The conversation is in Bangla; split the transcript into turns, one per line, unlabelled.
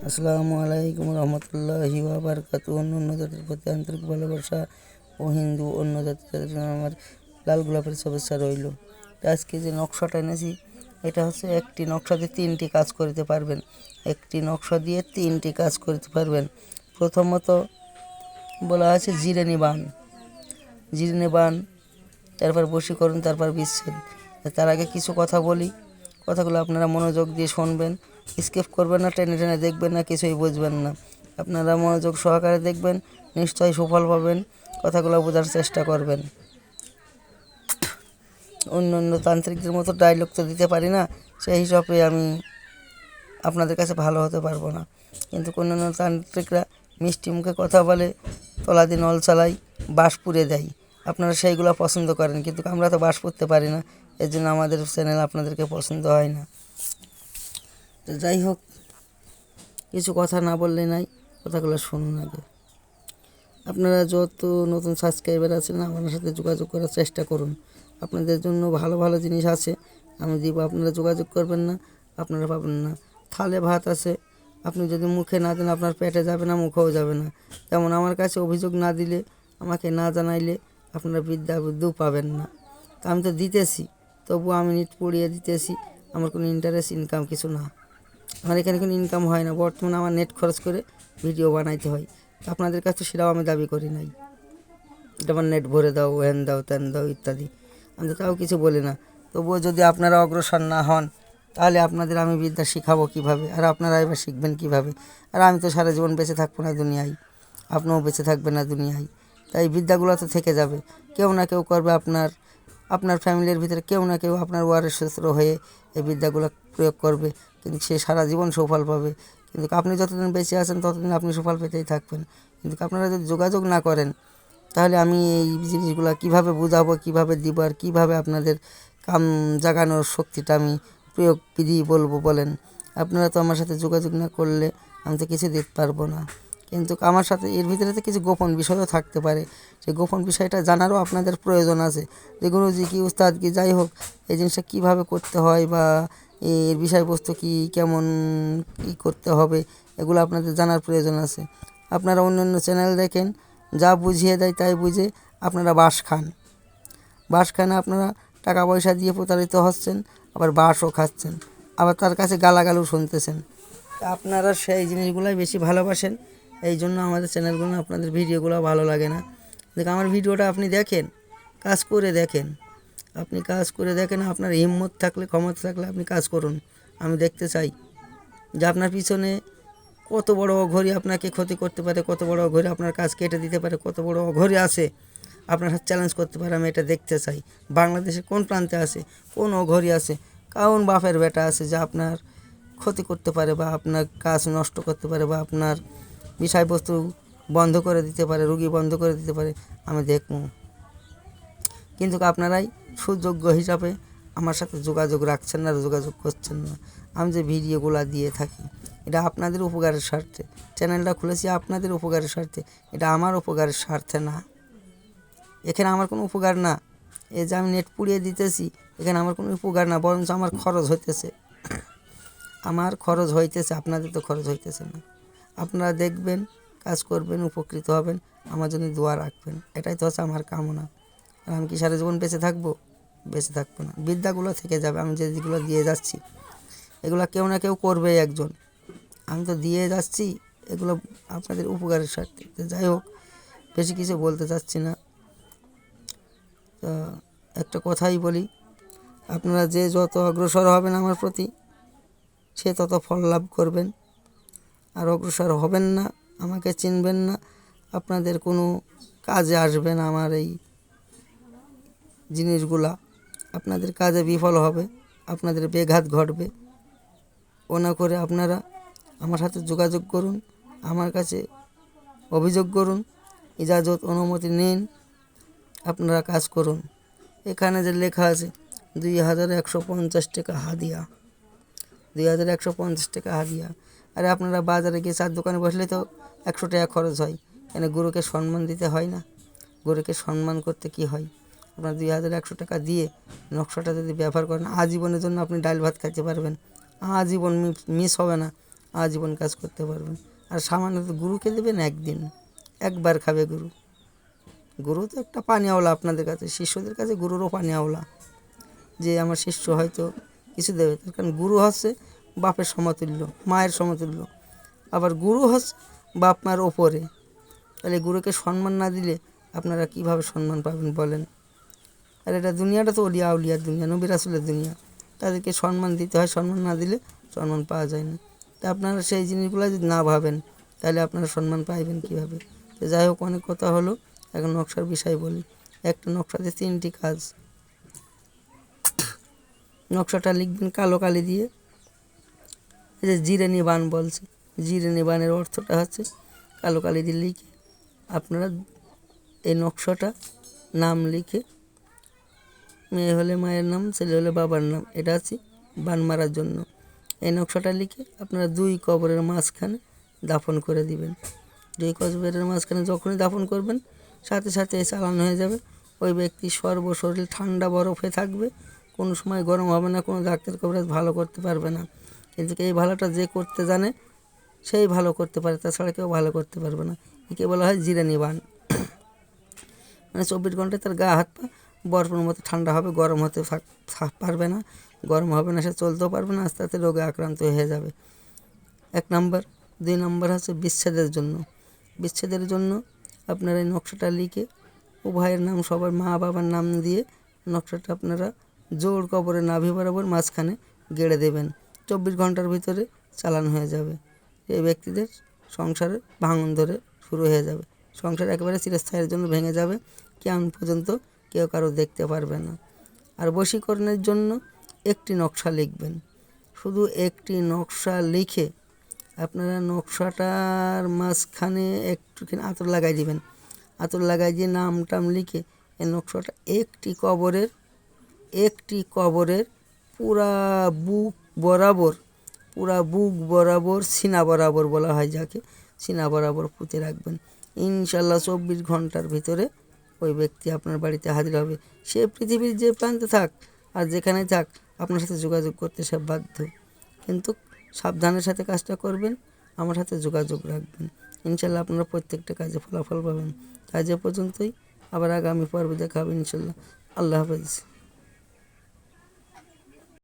আসসালামু আলাইকুম রহমতুল্লাহি বারকাত অন্য অন্য জাতির প্রতি আন্তরিক ভালোবাসা ও হিন্দু অন্য জাতি জাতির আমার লাল গোলাপের শুভেচ্ছা রইল। আজকে যে নকশাটা এনেছি, এটা হচ্ছে একটি নকশা দিয়ে তিনটি কাজ করতে পারবেন। একটি নকশা দিয়ে তিনটি কাজ করতে পারবেন। প্রথমত বলা আছে জিরেনি বান। জিরেনি বান, তারপর বশীকরণ, তারপর বিচ্ছেদ। তার আগে কিছু কথা বলি। কথাগুলো আপনারা মনোযোগ দিয়ে শুনবেন। স্কিপ করবেন না, টেনে টেনে দেখবেন না, কিছুই বুঝবেন না। আপনারা মনোযোগ সহকারে দেখবেন, নিশ্চয়ই সুফল পাবেন, কথাগুলো বোঝার চেষ্টা করবেন। অন্য অন্য তান্ত্রিকদের মতো ডায়লগ তো দিতে পারি না, সেই হিসাবে আমি আপনাদের কাছে ভালো হতে পারব না। কিন্তু অন্যান্য তান্ত্রিকরা মিষ্টি মুখে কথা বলে তলা দিয়ে নল চালাই, বাঁশ পুড়ে দেয়। আপনারা সেইগুলো পছন্দ করেন, কিন্তু আমরা তো বাস পুড়তে পারি না এর জন্য আমাদের চ্যানেল আপনাদেরকে পছন্দ হয় না। তো যাই হোক, কিছু কথা না বললে নাই, কথাগুলো শুনুন আগে। আপনারা যত নতুন সাবস্ক্রাইবার আছেন, আমার সাথে যোগাযোগ করার চেষ্টা করুন। আপনাদের জন্য ভালো ভালো জিনিস আছে, আমি দিব, আপনারা যোগাযোগ করবেন না, আপনারা পাবেন না। থালে ভাত আছে, আপনি যদি মুখে না দেন, আপনার পেটে যাবে না, মুখেও যাবে না। তেমন আমার কাছে অভিযোগ না দিলে, আমাকে না জানাইলে আপনারা বিদ্যা বুদ্ধিও পাবেন না। তা আমি তো দিতেছি, তবুও আমি নিট পড়িয়ে দিতেছি, আমার কোনো ইন্টারেস্ট ইনকাম কিছু না। আমার এখানে কোনো ইনকাম হয় না। বর্তমানে আমার নেট খরচ করে ভিডিও বানাইতে হয়। আপনাদের কাছে সেটাও আমি দাবি করি নাই। যেমন নেট ভরে দাও হ্যান দাও ত্যান দাও, ইত্যাদি। আমি তো তাও কিছু বলি না। তবুও যদি আপনারা অগ্রসর না হন, তাহলে আপনাদের আমি বিদ্যা শিখাবো কীভাবে? আর আপনারা এবার শিখবেন কীভাবে? আর আমি তো সারা জীবন বেঁচে থাকব না দুনিয়ায়। আপনিও বেঁচে থাকবেন না দুনিয়ায়। তাই বিদ্যাগুলো তো থেকে যাবে। কেউ না কেউ করবে আপনার আপনার ফ্যামিলির ভিতরে কেউ না কেউ আপনার ওয়ারের সূত্র হয়ে এই বিদ্যাগুলো প্রয়োগ করবে। কিন্তু সে সারা জীবন সুফল পাবে। কিন্তু আপনি যতদিন বেঁচে আছেন, ততদিন আপনি সুফল পেতেই থাকবেন। কিন্তু আপনারা যদি যোগাযোগ না করেন, তাহলে আমি এই জিনিসগুলো কীভাবে বোঝাবো, কীভাবে দিব আর কীভাবে আপনাদের কাম জাগানোর শক্তিটা আমি প্রয়োগ বিধি বলব বলেন? আপনারা তো আমার সাথে যোগাযোগ না করলে আমি তো কিছু দিতে পারব না। কিন্তু আমার সাথে এর ভিতরে তো কিছু গোপন বিষয়ও থাকতে পারে। সেই গোপন বিষয়টা জানারও আপনাদের প্রয়োজন আছে। যে গুরুজি কি উস্তাদ কি, যাই হোক, এই জিনিসটা কীভাবে করতে হয় বা এর বিষয়বস্তু কি, কেমন কী করতে হবে, এগুলো আপনাদের জানার প্রয়োজন আছে। আপনারা অন্য অন্য চ্যানেল দেখেন, যা বুঝিয়ে দেয় তাই বুঝে আপনারা বাস খান। বাস খান আপনারা টাকা পয়সা দিয়ে প্রতারিত হচ্ছেন, আবার বাসও খাচ্ছেন, আবার তার কাছে গালাগালও শুনতেছেন। আপনারা সেই জিনিসগুলোই বেশি ভালোবাসেন এই জন্য আমাদের চ্যানেলগুলো, আপনাদের ভিডিওগুলো ভালো লাগে না। দেখ, আমার ভিডিওটা আপনি দেখেন, কাজ করে দেখেন। আপনি কাজ করে দেখেন, আপনার হিম্মত থাকলে, ক্ষমতা থাকলে আপনি কাজ করুন, আমি দেখতে চাই। যে আপনার পিছনে কত বড় অঘরি আপনাকে ক্ষতি করতে পারে, কত বড় অঘরি আপনার কাজ কেটে দিতে পারে, কত বড় অঘরি আছে, আপনার চ্যালেঞ্জ করতে পারে, আমি এটা দেখতে চাই। বাংলাদেশে কোন প্রান্তে আছে, কোন অঘরি আছে কারণ বাপের বেটা আছে যা আপনার ক্ষতি করতে পারে বা আপনার কাজ নষ্ট করতে পারে বা আপনার বিষয়বস্তু বন্ধ করে দিতে পারে, রুগী বন্ধ করে দিতে পারে, আমি দেখব। কিন্তু আপনারাই সুযোগ্য হিসাবে আমার সাথে যোগাযোগ রাখছেন না যোগাযোগ করছেন না। আমি যে ভিডিওগুলো দিয়ে থাকি, এটা আপনাদের উপকারের স্বার্থে। চ্যানেলটা খুলেছি আপনাদের উপকারের স্বার্থে, এটা আমার উপকারের স্বার্থে না। এখানে আমার কোনো উপকার না। এই যে আমি নেট পুড়িয়ে দিতেছি, এখানে আমার কোনো উপকার না, বরঞ্চ আমার খরচ হইতেছে। আমার খরচ হইতেছে, আপনাদের তো খরচ হইতেছে না। আপনারা দেখবেন, কাজ করবেন, উপকৃত হবেন, আমার জন্য দোয়া রাখবেন। এটাই তো হচ্ছে আমার কামনা। আর আমি কি সারা জীবন বেঁচে থাকব? বেঁচে থাকব না। বিদ্যাগুলো থেকে যাবে, আমি যেগুলো দিয়ে যাচ্ছি, এগুলো কেউ না কেউ করবে একজন। আমি তো দিয়ে যাচ্ছি, এগুলো আপনাদের উপকারের স্বার্থে। যাই হোক, বেশি কিছু বলতে চাচ্ছি না। তা একটা কথাই বলি, আপনারা যে যত অগ্রসর হবেন আমার প্রতি, সে তত ফল লাভ করবেন। আর অগ্রসর হবেন না, আমাকে চিনবেন না, আপনাদের কোনো কাজে আসবে না আমার এই জিনিসগুলা। আপনাদের কাজে বিফল হবে, আপনাদের বেঘাত ঘটবে। ও না করে আপনারা আমার সাথে যোগাযোগ করুন, আমার কাছে অভিযোগ করুন, ইজাজত, অনুমতি নিন, আপনারা কাজ করুন। এখানে যে লেখা আছে, দুই হাজার একশো পঞ্চাশ টাকা হাদিয়া। দুই হাজার একশো পঞ্চাশ টাকা হাদিয়া। আরে আপনারা বাজারে গিয়ে চার দোকানে বসলে তো একশো টাকা খরচ হয়। এখানে গুরুকে সম্মান দিতে হয় না? গুরুকে সম্মান করতে কি হয়? আপনার দুই হাজার একশো টাকা দিয়ে নকশাটা যদি ব্যবহার করেন, আজীবনের জন্য আপনি ডাল ভাত খাইতে পারবেন। আজীবন মিস হবে না, আজীবন কাজ করতে পারবেন। আর সামান্য গুরুকে দেবেন একদিন, একবার খাবে গুরু। গুরু তো একটা পানিয়াওলা আপনাদের কাছে, শিষ্যদের কাছে গুরুরও পানিয়াওলা যে আমার শিষ্য হয়তো কিছু দেবে কারণ গুরু হচ্ছে বাপের সমতুল্য, মায়ের সমতুল্য। আবার গুরু হচ্ছে বাপ, মার ওপরে। তাহলে গুরুকে সম্মান না দিলে আপনারা কীভাবে সম্মান পাবেন বলেন? আর এটা দুনিয়াটা তো অলিয়া উলিয়ার দুনিয়া, নবী রাসুলের দুনিয়া। তাদেরকে সম্মান দিতে হয়, সম্মান না দিলে সম্মান পাওয়া যায় না। তা আপনারা সেই জিনিসগুলো যদি না ভাবেন, তাহলে আপনারা সম্মান পাইবেন কীভাবে? তো যাই হোক, অনেক কথা হলো, এখন নকশার বিষয় বলি। একটা নকশাতে তিনটি কাজ। নকশাটা লিখবেন কালো কালি দিয়ে যে জিরে নিবান বলছে। জিরে নিবানের অর্থটা হচ্ছে কালো কালি দিয়ে লিখে আপনারা এই নকশাটা নাম লিখে, মেয়ে হলে মায়ের নাম, ছেলে হলে বাবার নাম, এটা হচ্ছে বান মারার জন্য। এই নকশাটা লিখে আপনারা দুই কবরের মাঝখানে দাফন করে দিবেন। দুই কবরের মাঝখানে যখনই দাফন করবেন, সাথে সাথে চালানো হয়ে যাবে। ওই ব্যক্তি সর্বশরীর ঠান্ডা বরফে থাকবে, কোনো সময় গরম হবে না, কোনো ডাক্তার কবরাজ ভালো করতে পারবে না। কিন্তু এই ভালোটা যে করতে জানে, সেই ভালো করতে পারে, তাছাড়া কেউ ভালো করতে পারবে না। একে বলা হয় জিরে নিবান মানে চব্বিশ ঘন্টায় তার গা হাত পা বরফের মতো ঠান্ডা হবে, গরম হতে পারবে না। গরম হবে না, সে চলতেও পারবে না, আস্তে আস্তে রোগে আক্রান্ত হয়ে যাবে। এক নম্বর। দুই নম্বর হচ্ছে বিচ্ছেদের জন্য। বিচ্ছেদের জন্য আপনারা এই নকশাটা লিখে উভয়ের নাম, সবার মা বাবার নাম দিয়ে নকশাটা আপনারা জোর কবরে, নাভি বরাবর মাঝখানে গেড়ে দেবেন। চব্বিশ ঘণ্টার ভিতরে চালান হয়ে যাবে। এই ব্যক্তিদের সংসারে ভাঙন ধরে শুরু হয়ে যাবে। সংসার একেবারে চিরস্থায়ের জন্য ভেঙে যাবে। কেমন পর্যন্ত কেউ কারও দেখতে পারবে না। আর বশীকরণের জন্য একটি নকশা লিখবেন। শুধু একটি নকশা লিখে আপনারা নকশাটার মাঝখানে একটুখানি আতর লাগাই দিবেন। আতর লাগাই দিয়ে নাম টাম লিখে এই নকশাটা একটি কবরের একটি কবরের পুরা বুক বরাবর, পুরা বুক বরাবর, সিনা বরাবর বলা হয় যাকে, সিনা বরাবর পুঁতে রাখবেন। ইনশাল্লাহ চব্বিশ ঘণ্টার ভিতরে ওই ব্যক্তি আপনার বাড়িতে হাজির হবে। সে পৃথিবীর যে প্রান্তে থাক আর যেখানে থাক, আপনার সাথে যোগাযোগ করতে সে বাধ্য। কিন্তু সাবধানের সাথে কাজটা করবেন, আমার সাথে যোগাযোগ রাখবেন। ইনশাল্লাহ আপনারা প্রত্যেকটা কাজে ফলাফল পাবেন। কাজে পর্যন্তই, আবার আগামী পর্বে দেখা হবে ইনশাল্লাহ আল্লাহ হাফেজ।